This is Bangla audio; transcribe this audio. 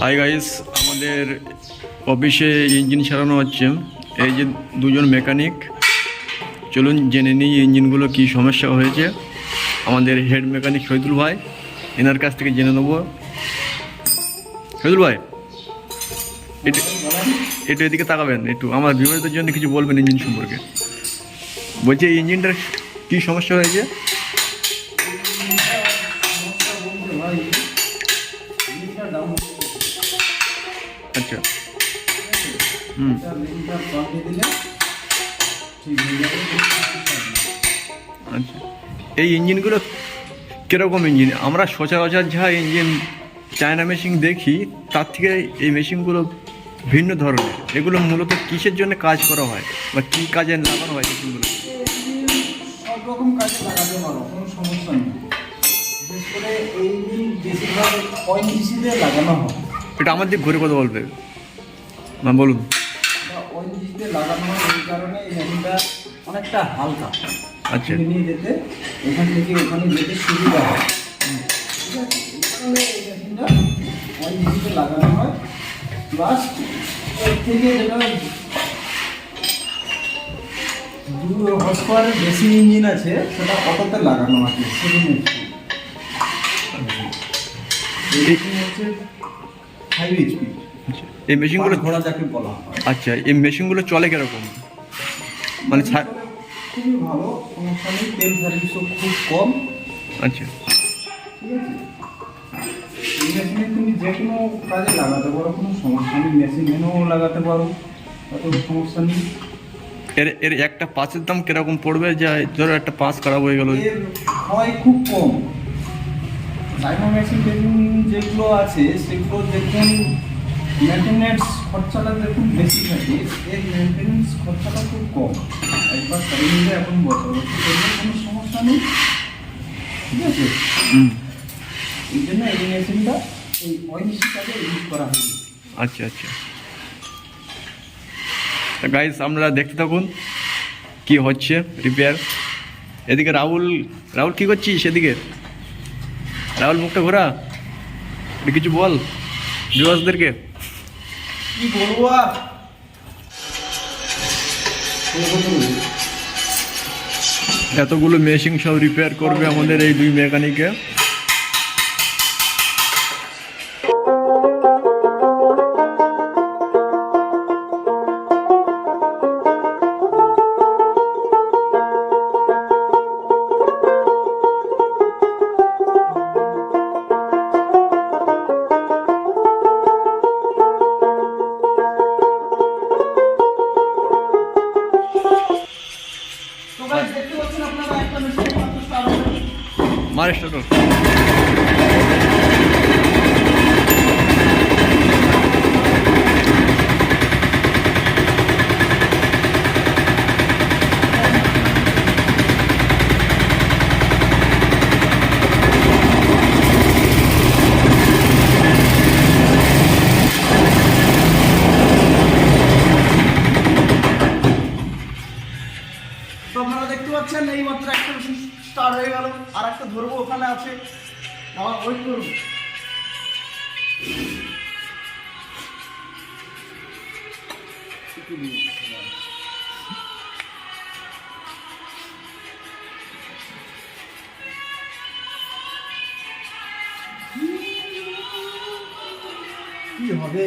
হাই গাইস আমাদের অফিসে ইঞ্জিন সারানো হচ্ছে। এই যে দুজন মেকানিক চলুন জেনে নিই ইঞ্জিনগুলো কি সমস্যা হয়েছে। আমাদের হেড মেকানিক শহীদুল ভাই, এনার কাছ থেকে জেনে নেব। শহীদুল ভাই একটু এদিকে তাকাবেন একটু। আমার বিবাহিতের জন্য কিছু বলবেন ইঞ্জিন সম্পর্কে। বলছি ইঞ্জিনটার কী সমস্যা হয়েছে? আচ্ছা। হুম। আচ্ছা। এই ইঞ্জিনগুলো কীরকম ইঞ্জিন? আমরা সচরাচর যা ইঞ্জিন চায়না মেশিন দেখি তার থেকে এই মেশিনগুলো ভিন্ন ধরনের। এগুলো মূলত কিসের জন্য কাজ করা হয় বা কী কাজে লাগানো হয় মেশিনগুলো? সব রকম কাজে লাগাতে পারো কোনো সমস্যা নেই। বিশেষ করে এই বেশিরভাগ লাগানো হয়। এটা আমার দিক ঘুরে কথা বলবে। না বলুন। লাগানো হয় এই কারণে এই মেশিনটা অনেকটা হালকা। আচ্ছা। নিয়ে যেতে এখান থেকে ওখানে যেতে সুবিধা হয়। ঠিক আছে এই মেশিনটা লাগানো হয়। প্লাস এর থেকে যেটা দু হর্স পাওয়ারের বেশি ইঞ্জিন আছে সেটা অটোতে লাগানো আছে সেভেন হচ্ছে ফাইভ এইচপি এই মেশিনগুলো ঘোড়া যাকে বলা হয়। আচ্ছা এই মেশিনগুলো চলে কীরকম? মানে খুবই ভালো সমস্যা নেই তেল সার্ভিসও খুব কম। আচ্ছা। এই মেশিনে তুমি যে কোনো কাজে লাগাতে পারো কোনো সমস্যা নেই। মেশিন মেনেও লাগাতে পারো সমস্যা নেই। এর এর একটা পাঁচের দাম কীরকম পড়বে? যা ধরো একটা পাঁচ খারাপ হয়ে গেল। হয় খুব কম। মেশিন টেশিন যেগুলো আছে সেগুলো দেখুন মেনটেন্যান্স খরচাটা দেখুন বেশি থাকে। এর মেনটেন্যান্স খরচাটা খুব কম। একবার সারিয়ে এখন বছর কোনো সমস্যা নেই। ঠিক আছে? এই জন্য এই মেশিনটা এই ওয়াইনিসি কাজে ইউজ করা হয় আচ্ছা আচ্ছা। গাইস আপনারা দেখতে থাকুন কি হচ্ছে রিপেয়ার এদিকে রাহুল রাহুল কি করছিস সেদিকে রাহুল মুখটা ঘোরা। কিছু বল বিবাসদেরকে কি বলব আর? এতগুলো মেশিন সব রিপেয়ার করবে আমাদের এই দুই মেকানিকে महाराष्ट्र হয়ে গেল। আর একটা ধরবো ওখানে আছে। আমার ওয়েট করুন। কি হবে?